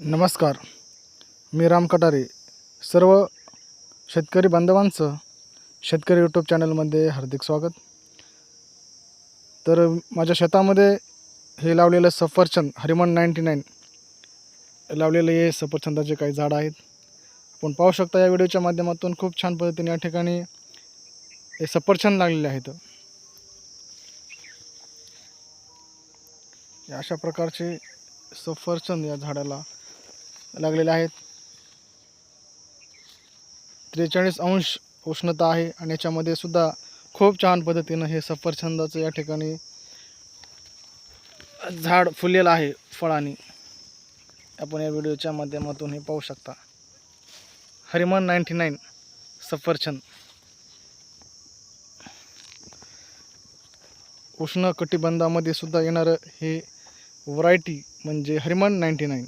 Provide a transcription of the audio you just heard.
नमस्कार. मी राम कटारे. सर्व शेतकरी बांधवांचं शेतकरी यूट्यूब चॅनलमध्ये हार्दिक स्वागत. तर माझ्या शेतामध्ये हे लावलेलं सफरचंद हरिमन नाईंटी नाईन. लावलेले हे सफरचंदाचे काही झाडं आहेत. आपण पाहू शकता या व्हिडिओच्या माध्यमातून खूप छान पद्धतीने या ठिकाणी हे सफरचंद लागलेले आहेत. या अशा प्रकारचे सफरचंद या झाडाला लागलेले आहेत. त्रेचाळीस अंश उष्णता आहे आणि याच्यामध्ये सुद्धा खूप छान पद्धतीनं हे सफरछंदाचं या ठिकाणी झाड फुललेलं आहे फळाने. आपण या व्हिडिओच्या माध्यमातून हे पाहू शकता. हरिमन नाईंटी नाईन सफरछंद उष्ण कटिबंधामध्ये सुद्धा येणारं हे व्हरायटी म्हणजे हरिमन नाईंटी नाईन.